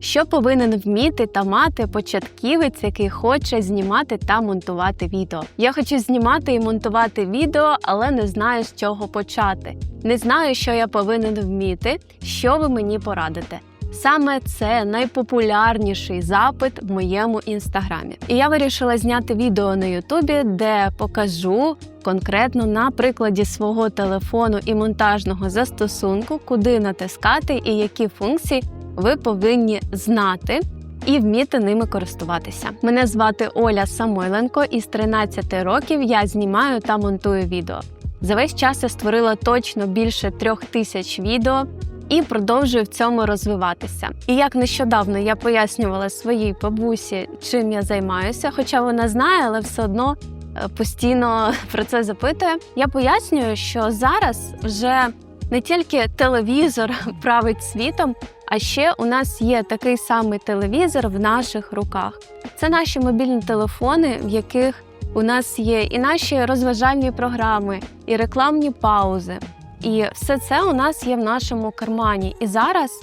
Що повинен вміти та мати початківець, який хоче знімати та монтувати відео? Я хочу знімати і монтувати відео, але не знаю з чого почати. Не знаю, що я повинен вміти, що ви мені порадите. Саме це найпопулярніший запит в моєму інстаграмі. І я вирішила зняти відео на Ютубі, де покажу конкретно на прикладі свого телефону і монтажного застосунку, куди натискати і які функції ви повинні знати. І вміти ними користуватися. Мене звати Оля Самойленко, і з 13 років я знімаю та монтую відео. За весь час я створила точно більше трьох тисяч відео і продовжую в цьому розвиватися. І як нещодавно я пояснювала своїй бабусі, чим я займаюся, хоча вона знає, але все одно е, постійно про це запитує. Я пояснюю, що зараз вже не тільки телевізор править світом, а ще у нас є такий самий телевізор в наших руках. Це наші мобільні телефони, в яких у нас є і наші розважальні програми, і рекламні паузи. І все це у нас є в нашому кармані. І зараз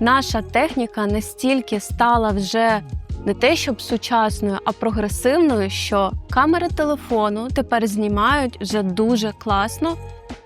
наша техніка настільки стала вже не те, щоб сучасною, а прогресивною, що камери телефону тепер знімають вже дуже класно,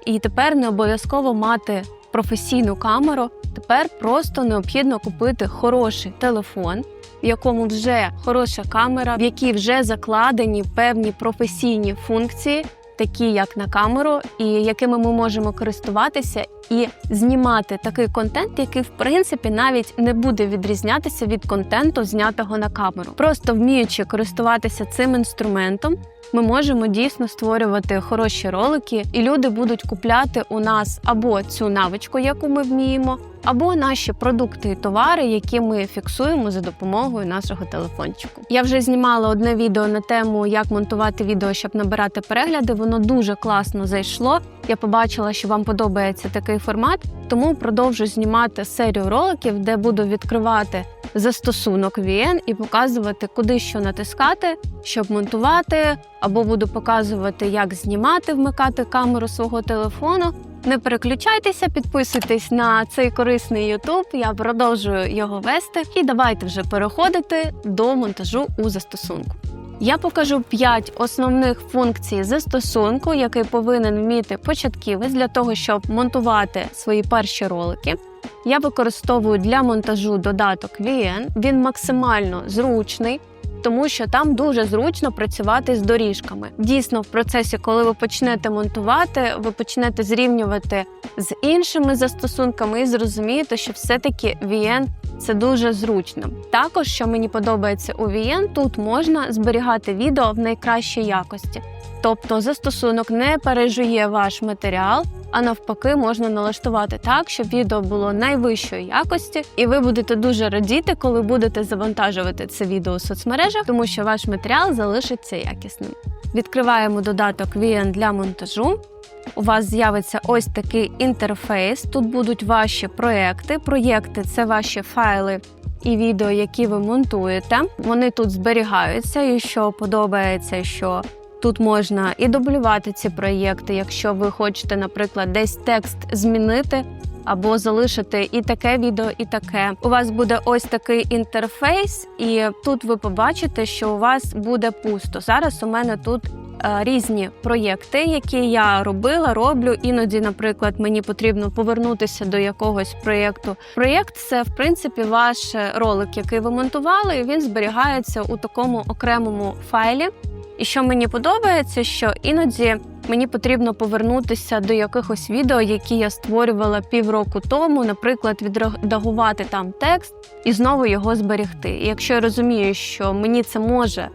і тепер не обов'язково мати професійну камеру. Тепер просто необхідно купити хороший телефон, в якому вже хороша камера, в якій вже закладені певні професійні функції, такі як на камеру, і якими ми можемо користуватися і знімати такий контент, який в принципі навіть не буде відрізнятися від контенту, знятого на камеру. Просто вміючи користуватися цим інструментом. Ми можемо дійсно створювати хороші ролики, і люди будуть купляти у нас або цю навичку, яку ми вміємо, або наші продукти і товари, які ми фіксуємо за допомогою нашого телефончику. Я вже знімала одне відео на тему, як монтувати відео, щоб набирати перегляди. Воно дуже класно зайшло. Я побачила, що вам подобається такий формат, тому продовжу знімати серію роликів, де буду відкривати застосунок VN і показувати, куди що натискати, щоб монтувати, або буду показувати, як знімати, вмикати камеру свого телефону. Не переключайтеся, підписуйтесь на цей корисний YouTube, Я продовжую його вести. І давайте вже переходити до монтажу у застосунку. Я покажу 5 основних функцій застосунку, який повинен вміти початківець для того, щоб монтувати свої перші ролики. Я використовую для монтажу додаток VN. Він максимально зручний. Тому що там дуже зручно працювати з доріжками. Дійсно, в процесі, коли ви почнете монтувати, ви почнете зрівнювати з іншими застосунками і зрозумієте, що все-таки VN це дуже зручно. Також, що мені подобається у VN, тут можна зберігати відео в найкращій якості. Тобто застосунок не пережує ваш матеріал, а навпаки, можна налаштувати так, щоб відео було найвищої якості, і ви будете дуже радіти, коли будете завантажувати це відео у соцмережах, тому що ваш матеріал залишиться якісним. Відкриваємо додаток VN для монтажу. У вас з'явиться ось такий інтерфейс. Тут будуть ваші проекти. Проєкти це ваші файли і відео, які ви монтуєте. Вони тут зберігаються, і що подобається, що Тут можна і дублювати ці проєкти, якщо ви хочете, наприклад, десь текст змінити. Або залишити і таке відео, і таке. У вас буде ось такий інтерфейс, і тут ви побачите, що у вас буде пусто. Зараз у мене тут е, різні проєкти, які я робила, роблю. Іноді, наприклад, мені потрібно повернутися до якогось проєкту. Проєкт це в принципі ваш ролик, який ви монтували. і Він зберігається у такому окремому файлі. І що мені подобається, що іноді мені потрібно повернутися до якихось відео, які я створювала півроку тому, наприклад, відредагувати там текст і знову його зберегти. І якщо я розумію, що мені це може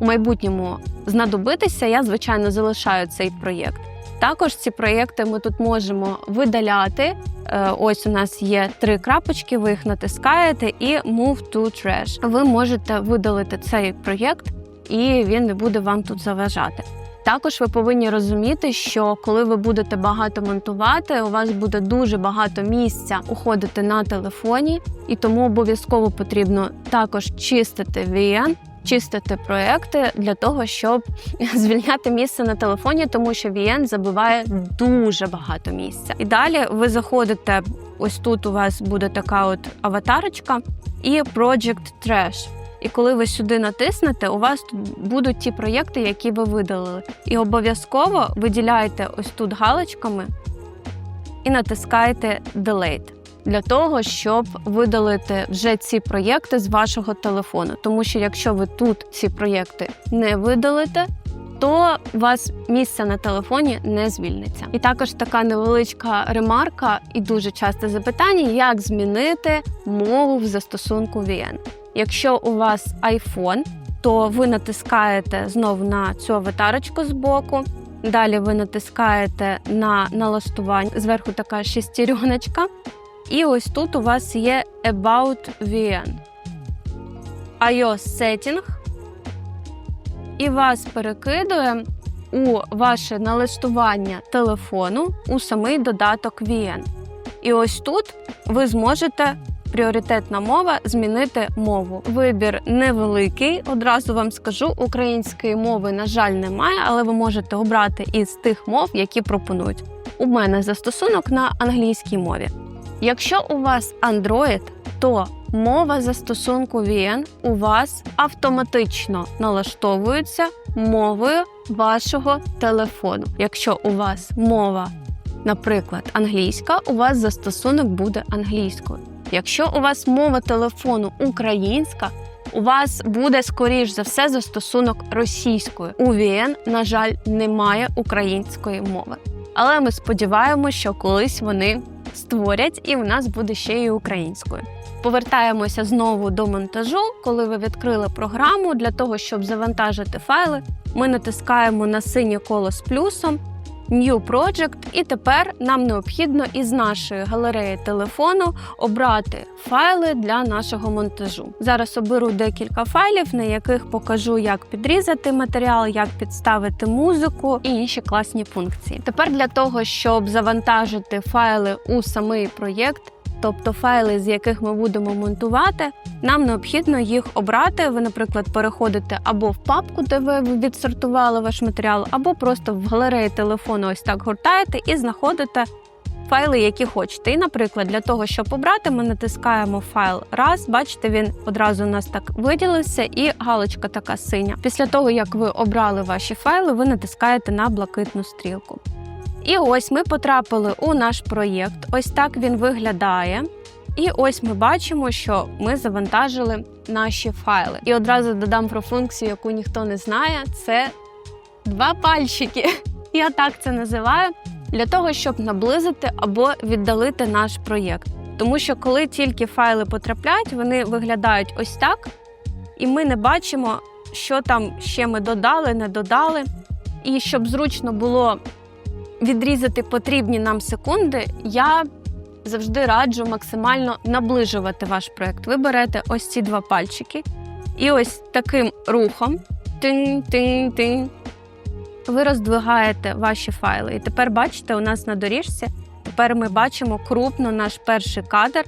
у майбутньому знадобитися, я звичайно залишаю цей проєкт. Також ці проєкти ми тут можемо видаляти. Е, ось у нас є три крапочки, ви їх натискаєте і Move to Trash. Ви можете видалити цей проєкт і він не буде вам тут заважати. Також ви повинні розуміти, що коли ви будете багато монтувати, у вас буде дуже багато місця уходити на телефоні, і тому обов'язково потрібно також чистити VN, чистити проекти для того, щоб звільняти місце на телефоні, тому що VN забиває дуже багато місця. І далі ви заходите. Ось тут у вас буде така от аватарочка, і Project Trash. І коли ви сюди натиснете, у вас тут будуть ті проєкти, які ви видалили. І обов'язково виділяйте ось тут галочками і натискаєте Delete для того, щоб видалити вже ці проєкти з вашого телефону. Тому що якщо ви тут ці проєкти не видалите, то у вас місце на телефоні не звільниться. І також така невеличка ремарка і дуже часте запитання, як змінити мову в застосунку VN. Якщо у вас iPhone, то ви натискаєте знову на цю аватарочку збоку. Далі ви натискаєте на налаштування. Зверху така шестереночка. І ось тут у вас є About VN. iOS Setting. І вас перекидує у ваше налаштування телефону у самий додаток VN. І ось тут ви зможете пріоритетна мова змінити мову. Вибір невеликий. Одразу вам скажу, української мови, на жаль, немає, але ви можете обрати із тих мов, які пропонують. У мене застосунок на англійській мові. Якщо у вас Android, то мова застосунку VN у вас автоматично налаштовується мовою вашого телефону. Якщо у вас мова, наприклад, англійська, у вас застосунок буде англійською. Якщо у вас мова телефону українська, у вас буде скоріш за все застосунок російською. У VN, на жаль, немає української мови. Але ми сподіваємося, що колись вони створять, і у нас буде ще й українською. Повертаємося знову до монтажу. Коли ви відкрили програму для того, щоб завантажити файли, ми натискаємо на синє коло з плюсом. New Project, і тепер нам необхідно із нашої галереї телефону обрати файли для нашого монтажу. Зараз оберу декілька файлів, на яких покажу, як підрізати матеріал, як підставити музику і інші класні функції. Тепер для того, щоб завантажити файли у самий проєкт. Тобто файли, з яких ми будемо монтувати, нам необхідно їх обрати. Ви, наприклад, переходите або в папку, де ви відсортували ваш матеріал, або просто в галереї телефону ось так гортаєте і знаходите файли, які хочете. І, наприклад, для того, щоб обрати, ми натискаємо файл раз. Бачите, він одразу у нас так виділився, і галочка така синя. Після того, як ви обрали ваші файли, ви натискаєте на блакитну стрілку. І ось ми потрапили у наш проєкт. Ось так він виглядає. І ось ми бачимо, що ми завантажили наші файли. І одразу додам про функцію, яку ніхто не знає: це два пальчики. Я так це називаю для того, щоб наблизити або віддалити наш проєкт. Тому що коли тільки файли потрапляють, вони виглядають ось так, і ми не бачимо, що там ще ми додали, не додали. І щоб зручно було відрізати потрібні нам секунди, я завжди раджу максимально наближувати ваш проєкт. Ви берете ось ці два пальчики, і ось таким рухом тин-тин-тин, ви роздвигаєте ваші файли. І тепер бачите, у нас на доріжці. Тепер ми бачимо крупно наш перший кадр.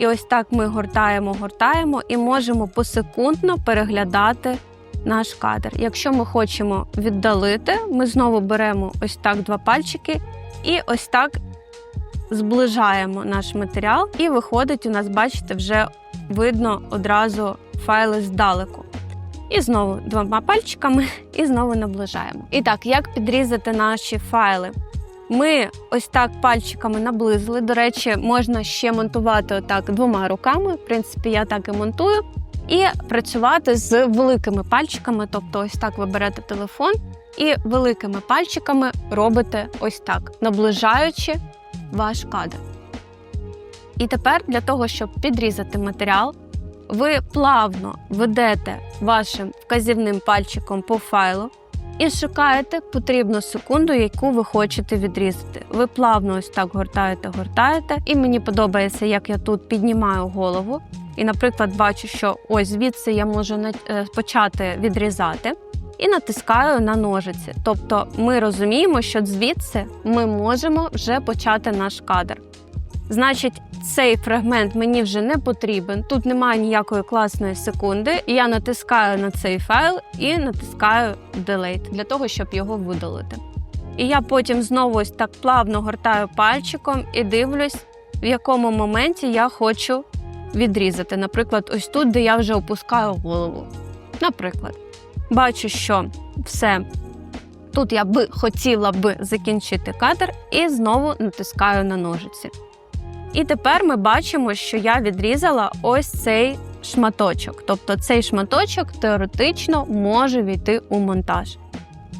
І ось так ми гортаємо, гортаємо і можемо посекундно переглядати наш кадр. Якщо ми хочемо віддалити, ми знову беремо ось так два пальчики і ось так зближаємо наш матеріал, і виходить, у нас, бачите, вже видно одразу файли здалеку. І знову двома пальчиками, і знову наближаємо. І так, як підрізати наші файли? Ми ось так пальчиками наблизили. До речі, можна ще монтувати отак двома руками. В принципі, я так і монтую. І працювати з великими пальчиками. Тобто, ось так ви берете телефон і великими пальчиками робите ось так, наближаючи ваш кадр. І тепер для того, щоб підрізати матеріал, ви плавно ведете вашим вказівним пальчиком по файлу і шукаєте потрібну секунду, яку ви хочете відрізати. Ви плавно ось так гортаєте, гортаєте, і мені подобається, як я тут піднімаю голову. І, наприклад, бачу, що ось звідси я можу е, почати відрізати. І натискаю на ножиці. Тобто ми розуміємо, що звідси ми можемо вже почати наш кадр. Значить, цей фрагмент мені вже не потрібен. Тут немає ніякої класної секунди. Я натискаю на цей файл і натискаю Delete для того, щоб його видалити. І я потім знову ось так плавно гортаю пальчиком і дивлюсь, в якому моменті я хочу відрізати. Наприклад, ось тут, де я вже опускаю голову. Наприклад, бачу, що все. Тут я би хотіла би закінчити кадр і знову натискаю на ножиці. І тепер ми бачимо, що я відрізала ось цей шматочок. Тобто цей шматочок теоретично може війти у монтаж.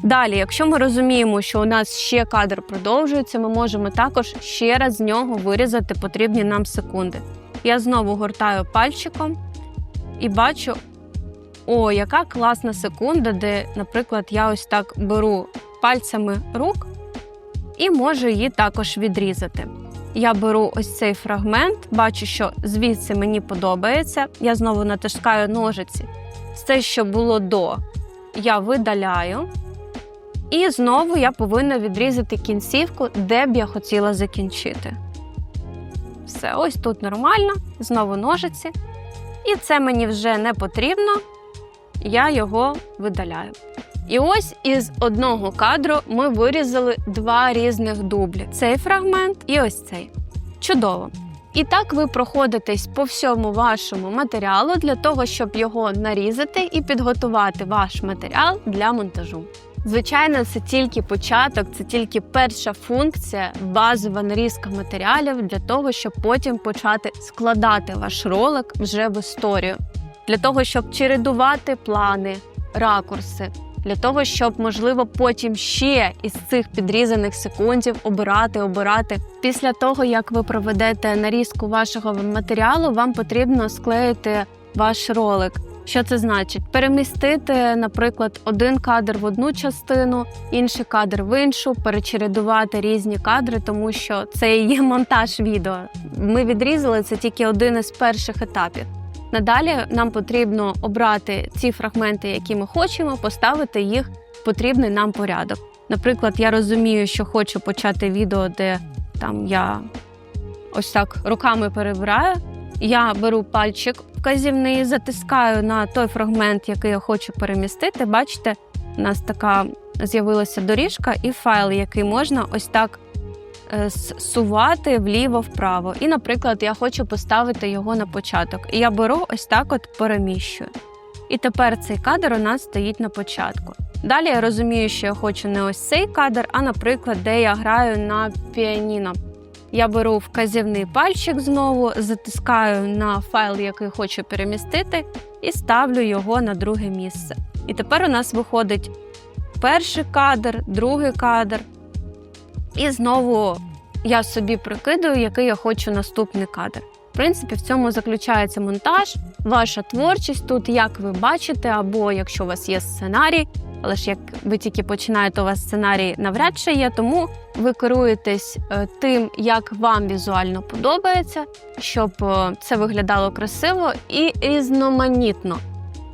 Далі, якщо ми розуміємо, що у нас ще кадр продовжується, ми можемо також ще раз з нього вирізати потрібні нам секунди. Я знову гортаю пальчиком і бачу, о, яка класна секунда, де, наприклад, я ось так беру пальцями рук і можу її також відрізати. Я беру ось цей фрагмент, бачу, що звідси мені подобається. Я знову натискаю ножиці. Все, що було до, я видаляю. І знову я повинна відрізати кінцівку, де б я хотіла закінчити. Все, ось тут нормально, знову ножиці. І це мені вже не потрібно, я його видаляю. І ось із одного кадру ми вирізали два різних дублі: цей фрагмент і ось цей. Чудово! І так ви проходитесь по всьому вашому матеріалу для того, щоб його нарізати і підготувати ваш матеріал для монтажу. Звичайно, це тільки початок, це тільки перша функція, базова нарізка матеріалів для того, щоб потім почати складати ваш ролик вже в історію, для того, щоб чередувати плани, ракурси, для того, щоб можливо потім ще із цих підрізаних секундів обирати, обирати. Після того, як ви проведете нарізку вашого матеріалу, вам потрібно склеїти ваш ролик. Що це значить? Перемістити, наприклад, один кадр в одну частину, інший кадр в іншу, перечередувати різні кадри, тому що це і є монтаж відео. Ми відрізали це тільки один із перших етапів. Надалі нам потрібно обрати ці фрагменти, які ми хочемо, поставити їх в потрібний нам порядок. Наприклад, я розумію, що хочу почати відео, де там я ось так руками перебираю. Я беру пальчик вказівний, затискаю на той фрагмент, який я хочу перемістити. Бачите, у нас така з'явилася доріжка і файл, який можна ось так е, сувати вліво-вправо. І, наприклад, я хочу поставити його на початок. І я беру ось так от переміщую. І тепер цей кадр у нас стоїть на початку. Далі я розумію, що я хочу не ось цей кадр, а, наприклад, де я граю на піаніно. Я беру вказівний пальчик знову, затискаю на файл, який хочу перемістити, і ставлю його на друге місце. І тепер у нас виходить перший кадр, другий кадр. І знову я собі прикидаю, який я хочу наступний кадр. В принципі, в цьому заключається монтаж, ваша творчість тут, як ви бачите, або якщо у вас є сценарій, але ж як ви тільки починаєте, у вас сценарій навряд чи є, тому ви керуєтесь е, тим, як вам візуально подобається, щоб е, це виглядало красиво і різноманітно.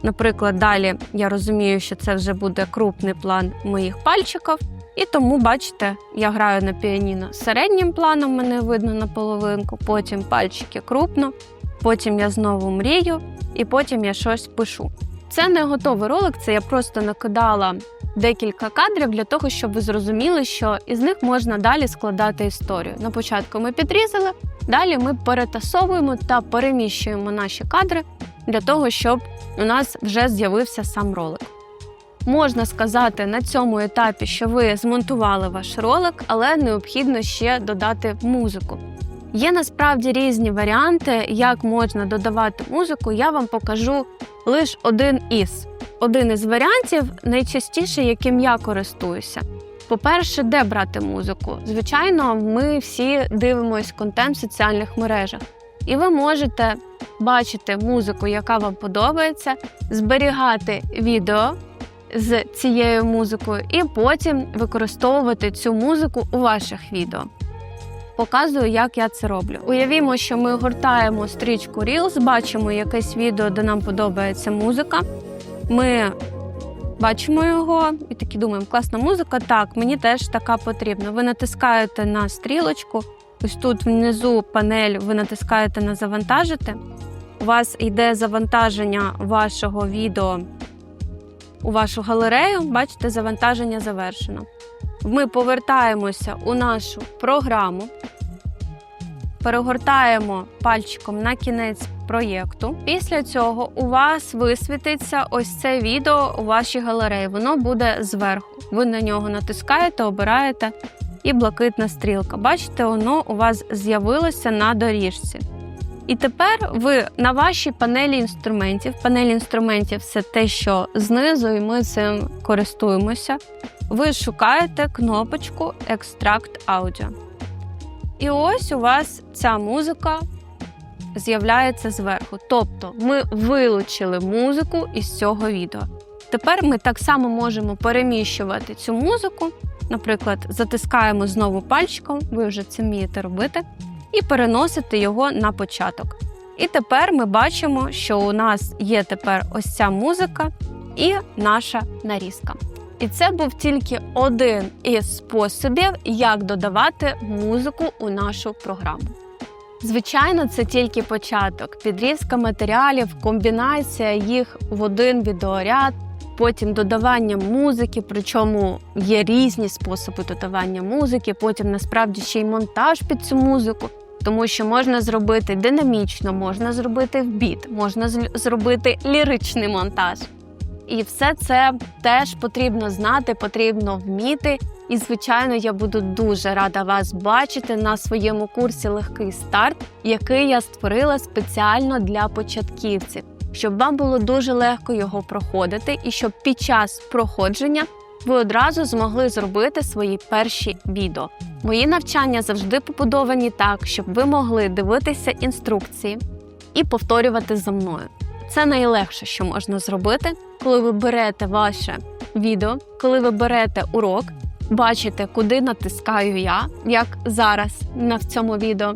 Наприклад, далі я розумію, що це вже буде крупний план моїх пальчиків, і тому, бачите, я граю на піаніно середнім планом, мене видно на половинку, потім пальчики крупно, потім я знову мрію, і потім я щось пишу. Це не готовий ролик, це я просто накидала декілька кадрів для того, щоб ви зрозуміли, що із них можна далі складати історію. На початку ми підрізали, далі ми перетасовуємо та переміщуємо наші кадри для того, щоб у нас вже з'явився сам ролик. Можна сказати на цьому етапі, що ви змонтували ваш ролик, але необхідно ще додати музику. Є насправді різні варіанти, як можна додавати музику. Я вам покажу лише один із. Один із варіантів, найчастіше, яким я користуюся. По-перше, де брати музику? Звичайно, ми всі дивимося контент в соціальних мережах, і ви можете бачити музику, яка вам подобається, зберігати відео з цією музикою, і потім використовувати цю музику у ваших відео. Показую, як я це роблю. Уявімо, що ми гортаємо стрічку Reels, бачимо якесь відео, де нам подобається музика. Ми бачимо його і такі думаємо, класна музика. Так, мені теж така потрібна. Ви натискаєте на стрілочку, ось тут внизу панель, ви натискаєте на завантажити. У вас йде завантаження вашого відео у вашу галерею. Бачите, завантаження завершено. Ми повертаємося у нашу програму, перегортаємо пальчиком на кінець проєкту. Після цього у вас висвітиться ось це відео у вашій галереї. Воно буде зверху. Ви на нього натискаєте, обираєте і блакитна стрілка. Бачите, воно у вас з'явилося на доріжці. І тепер ви на вашій панелі інструментів. Панель інструментів це те, що знизу, і ми цим користуємося. Ви шукаєте кнопочку Екстракт аудіо. І ось у вас ця музика з'являється зверху. Тобто ми вилучили музику із цього відео. Тепер ми так само можемо переміщувати цю музику. Наприклад, затискаємо знову пальчиком, ви вже це вмієте робити, і переносити його на початок. І тепер ми бачимо, що у нас є тепер ось ця музика і наша нарізка. І це був тільки один із способів, як додавати музику у нашу програму. Звичайно, це тільки початок, підрізка матеріалів, комбінація їх в один відеоряд, потім додавання музики, причому є різні способи додавання музики, потім насправді ще й монтаж під цю музику. Тому що можна зробити динамічно, можна зробити в біт, можна зробити ліричний монтаж. І все це теж потрібно знати, потрібно вміти. І, звичайно, я буду дуже рада вас бачити на своєму курсі Легкий старт, який я створила спеціально для початківців, щоб вам було дуже легко його проходити, і щоб під час проходження ви одразу змогли зробити свої перші відео. Мої навчання завжди побудовані так, щоб ви могли дивитися інструкції і повторювати за мною. Це найлегше, що можна зробити, коли ви берете ваше відео, коли ви берете урок, бачите, куди натискаю я, як зараз на в цьому відео.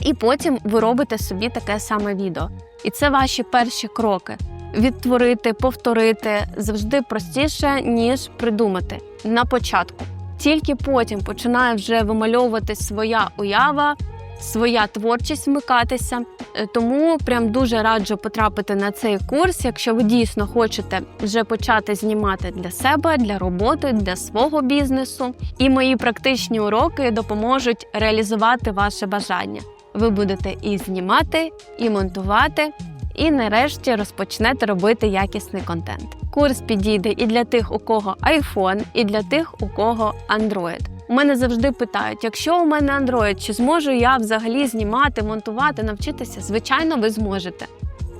І потім ви робите собі таке саме відео. І це ваші перші кроки. Відтворити, повторити завжди простіше, ніж придумати на початку. Тільки потім починає вже вимальовувати своя уява, своя творчість вмикатися. Е, Тому прям дуже раджу потрапити на цей курс, якщо ви дійсно хочете вже почати знімати для себе, для роботи, для свого бізнесу. І мої практичні уроки допоможуть реалізувати ваше бажання. Ви будете і знімати, і монтувати, і нарешті розпочнете робити якісний контент. Курс підійде і для тих, у кого iPhone, і для тих, у кого Android. У мене завжди питають: якщо у мене Android, чи зможу я взагалі знімати, монтувати, навчитися? Звичайно, ви зможете.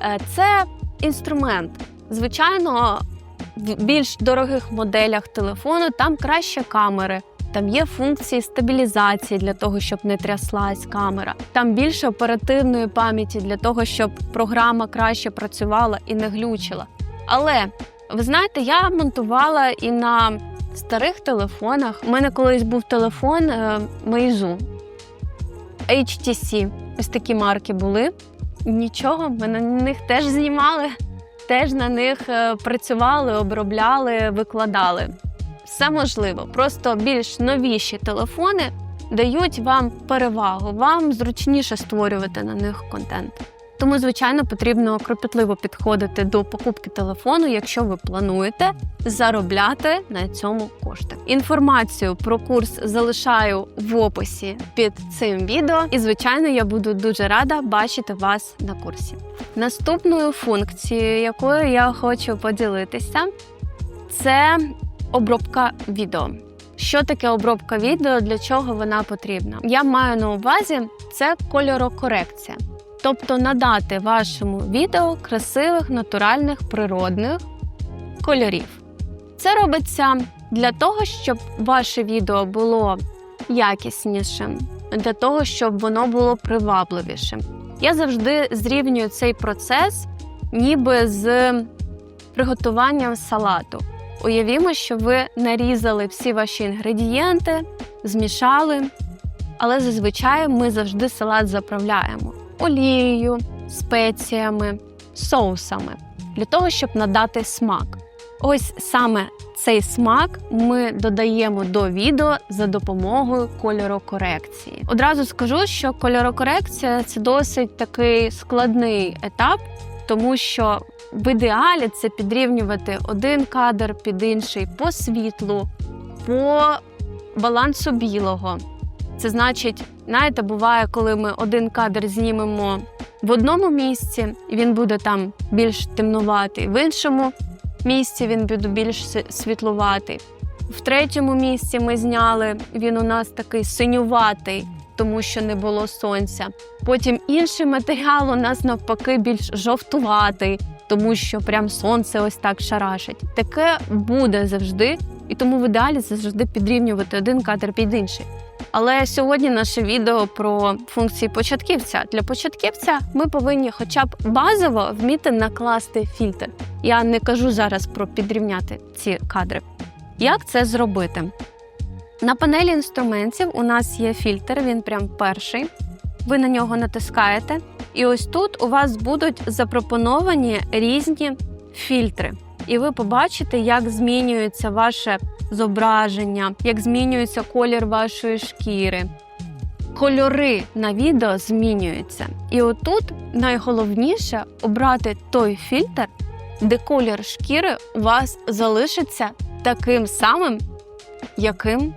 Е, Це інструмент. Звичайно, в більш дорогих моделях телефону там краще камери. Там є функції стабілізації для того, щоб не тряслась камера. Там більше оперативної пам'яті для того, щоб програма краще працювала і не глючила. Але ви знаєте, я монтувала і на старих телефонах. У мене колись був телефон е, Meizu HTC. Ось такі марки були. Нічого, ми на них теж знімали, теж на них е, працювали, обробляли, викладали. Все можливо. Просто більш новіші телефони дають вам перевагу, вам зручніше створювати на них контент. Тому, звичайно, потрібно кропітливо підходити до покупки телефону, якщо ви плануєте заробляти на цьому кошти. Інформацію про курс залишаю в описі під цим відео, і звичайно, я буду дуже рада бачити вас на курсі. Наступною функцією, якою я хочу поділитися, це обробка відео. Що таке обробка відео? Для чого вона потрібна? Я маю на увазі це кольорокорекція. Тобто надати вашому відео красивих, натуральних, природних кольорів. Це робиться для того, щоб ваше відео було якіснішим, для того, щоб воно було привабливішим. Я завжди зрівнюю цей процес ніби з приготуванням салату. Уявімо, що ви нарізали всі ваші інгредієнти, змішали, але зазвичай ми завжди салат заправляємо олією, спеціями, соусами для того, щоб надати смак. Ось саме цей смак ми додаємо до відео за допомогою кольорокорекції. Одразу скажу, що кольорокорекція це досить такий складний етап, тому що в ідеалі це підрівнювати один кадр під інший по світлу, по балансу білого. Це значить Знаєте, буває, коли ми один кадр знімемо в одному місці, і він буде там більш темнуватий, в іншому місці він буде більш світлуватий. В третьому місці ми зняли, він у нас такий синюватий, тому що не було сонця. Потім інший матеріал у нас навпаки більш жовтуватий, тому що прям сонце ось так шарашить. Таке буде завжди, і тому в ідеалі завжди підрівнювати один кадр під інший. Але сьогодні наше відео про функції початківця. Для початківця ми повинні хоча б базово вміти накласти фільтр. Я не кажу зараз про підрівняти ці кадри. Як це зробити? На панелі інструментів у нас є фільтр, він прям перший. Ви на нього натискаєте, і ось тут у вас будуть запропоновані різні фільтри. І ви побачите, як змінюється ваше зображення, як змінюється колір вашої шкіри. Кольори на відео змінюються. І отут найголовніше обрати той фільтр, де колір шкіри у вас залишиться таким самим, яким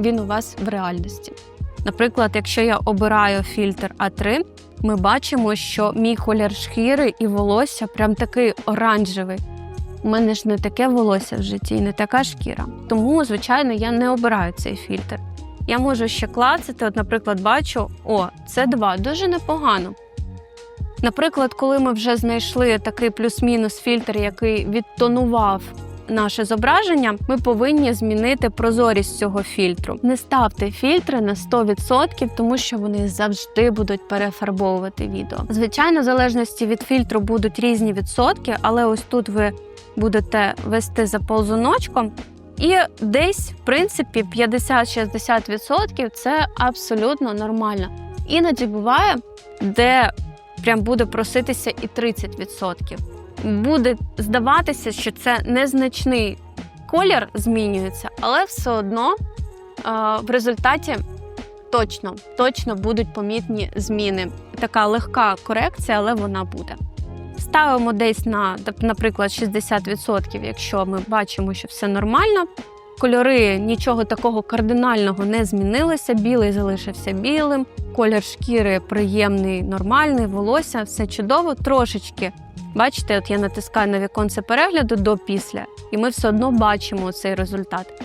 він у вас в реальності. Наприклад, якщо я обираю фільтр А3, ми бачимо, що мій колір шкіри і волосся прям такий оранжевий. У мене ж не таке волосся в житті і не така шкіра. Тому, звичайно, я не обираю цей фільтр. Я можу ще клацати, от, наприклад, бачу, о, це 2 дуже непогано. Наприклад, коли ми вже знайшли такий плюс-мінус фільтр, який відтонував наше зображення, ми повинні змінити прозорість цього фільтру. Не ставте фільтри на 100%, тому що вони завжди будуть перефарбовувати відео. Звичайно, в залежності від фільтру будуть різні відсотки, але ось тут ви будете вести за ползуночком. І десь, в принципі, 50-60% це абсолютно нормально. Іноді буває, де прям буде проситися і 30%. Буде здаватися, що це незначний колір змінюється, але все одно е, в результаті точно, точно будуть помітні зміни. Така легка корекція, але вона буде. Ставимо десь на, наприклад, 60%, якщо ми бачимо, що все нормально. Кольори нічого такого кардинального не змінилося. Білий залишився білим, колір шкіри приємний, нормальний, волосся, все чудово. Трошечки, бачите, от я натискаю на віконце перегляду до після, і ми все одно бачимо цей результат.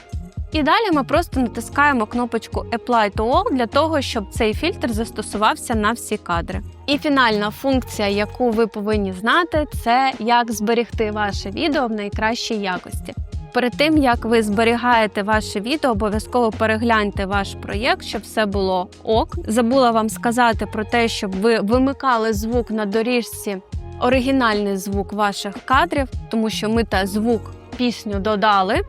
І далі ми просто натискаємо кнопочку Apply to All для того, щоб цей фільтр застосувався на всі кадри. І фінальна функція, яку ви повинні знати, це як зберегти ваше відео в найкращій якості. Перед тим як ви зберігаєте ваше відео, обов'язково перегляньте ваш проєкт, щоб все було ок. Забула вам сказати про те, щоб ви вимикали звук на доріжці, оригінальний звук ваших кадрів, тому що ми та звук пісню додали.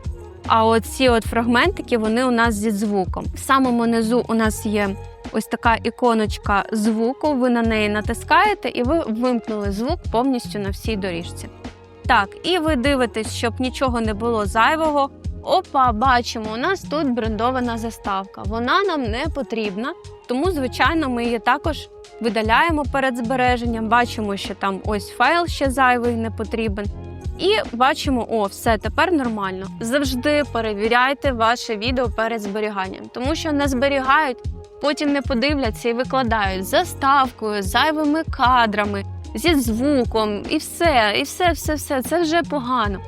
А оці от фрагментики вони у нас зі звуком. В самому низу у нас є ось така іконочка звуку. Ви на неї натискаєте, і ви вимкнули звук повністю на всій доріжці. Так, і ви дивитесь, щоб нічого не було зайвого. Опа, бачимо, у нас тут брендована заставка. Вона нам не потрібна, тому, звичайно, ми її також видаляємо перед збереженням. Бачимо, що там ось файл ще зайвий не потрібен. І бачимо, о, все тепер нормально. Завжди перевіряйте ваше відео перед зберіганням, тому що не зберігають, потім не подивляться і викладають заставкою, зайвими кадрами, зі звуком, і все, і все, все, все. Це вже погано.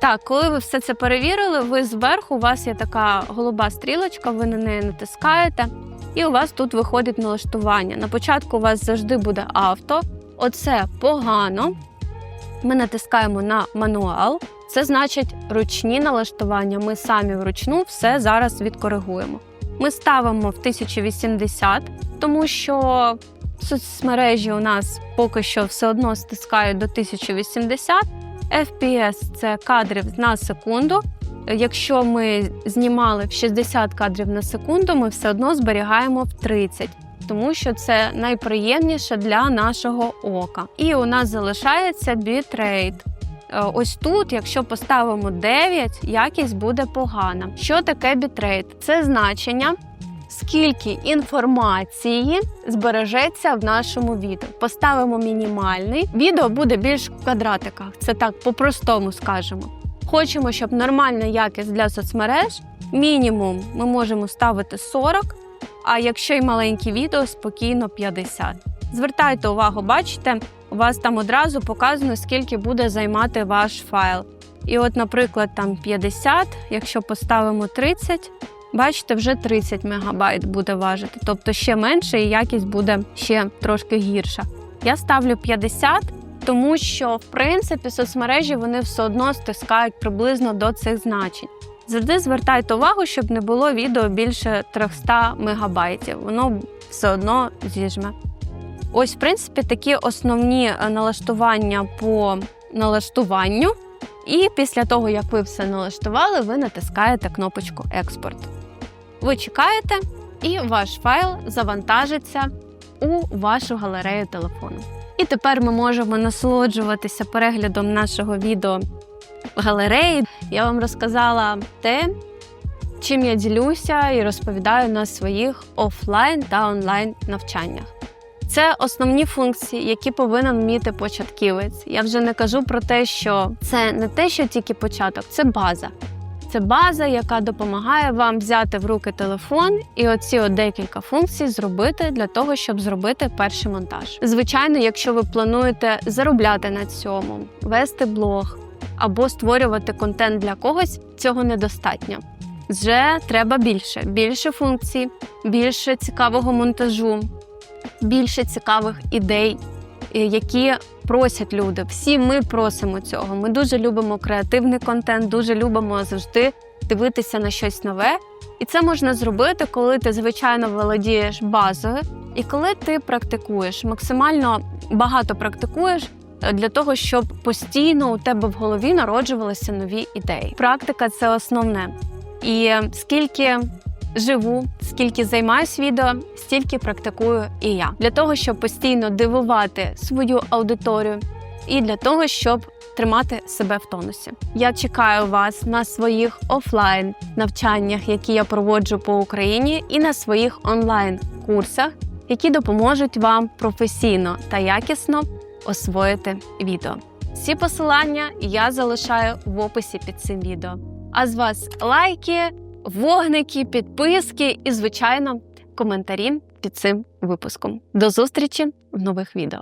Так, коли ви все це перевірили, ви зверху у вас є така голуба стрілочка, ви на неї натискаєте, і у вас тут виходить налаштування. На початку у вас завжди буде авто. Оце погано. Ми натискаємо на мануал. Це значить ручні налаштування. Ми самі вручну все зараз відкоригуємо. Ми ставимо в 1080, тому що соцмережі у нас поки що все одно стискають до 1080. FPS – це кадрів на секунду. Якщо ми знімали в 60 кадрів на секунду, ми все одно зберігаємо в 30 тому що це найприємніше для нашого ока. І у нас залишається бітрейт. Е, Ось тут, якщо поставимо 9, якість буде погана. Що таке бітрейт? Це значення, скільки інформації збережеться в нашому відео. Поставимо мінімальний. Відео буде більш в квадратиках. Це так по-простому скажемо. Хочемо, щоб нормальна якість для соцмереж. Мінімум ми можемо ставити 40. А якщо й маленькі відео, спокійно 50. Звертайте увагу, бачите, у вас там одразу показано, скільки буде займати ваш файл. І от, наприклад, там 50, якщо поставимо 30, бачите, вже 30 мегабайт буде важити. Тобто ще менше і якість буде ще трошки гірша. Я ставлю 50, тому що в принципі соцмережі вони все одно стискають приблизно до цих значень. Завжди звертайте увагу, щоб не було відео більше 300 мегабайтів. Воно все одно зіжме. Ось, в принципі, такі основні е, налаштування по налаштуванню. І після того, як ви все налаштували, ви натискаєте кнопочку Експорт. Ви чекаєте, і ваш файл завантажиться у вашу галерею телефону. І тепер ми можемо насолоджуватися переглядом нашого відео в галереї. Я вам розказала те, чим я ділюся і розповідаю на своїх офлайн та онлайн навчаннях. Це основні функції, які повинен вміти початківець. Я вже не кажу про те, що це не те, що тільки початок, це база. Це база, яка допомагає вам взяти в руки телефон і оці от декілька функцій зробити для того, щоб зробити перший монтаж. Звичайно, якщо ви плануєте заробляти на цьому, вести блог або створювати контент для когось, цього недостатньо. Вже треба більше, більше функцій, більше цікавого монтажу, більше цікавих ідей, які просять люди. Всі ми просимо цього. Ми дуже любимо креативний контент, дуже любимо завжди дивитися на щось нове. І це можна зробити, коли ти звичайно володієш базою, і коли ти практикуєш, максимально багато практикуєш е, для того, щоб постійно у тебе в голові народжувалися нові ідеї. Практика це основне. І скільки живу, скільки займаюсь відео, стільки практикую і я для того, щоб постійно дивувати свою аудиторію, і для того, щоб тримати себе в тонусі. Я чекаю вас на своїх офлайн навчаннях, які я проводжу по Україні, і на своїх онлайн курсах, які допоможуть вам професійно та якісно освоїти відео. Всі посилання я залишаю в описі під цим відео. А з вас лайки, вогники, підписки і, звичайно, коментарі під цим випуском. До зустрічі в нових відео.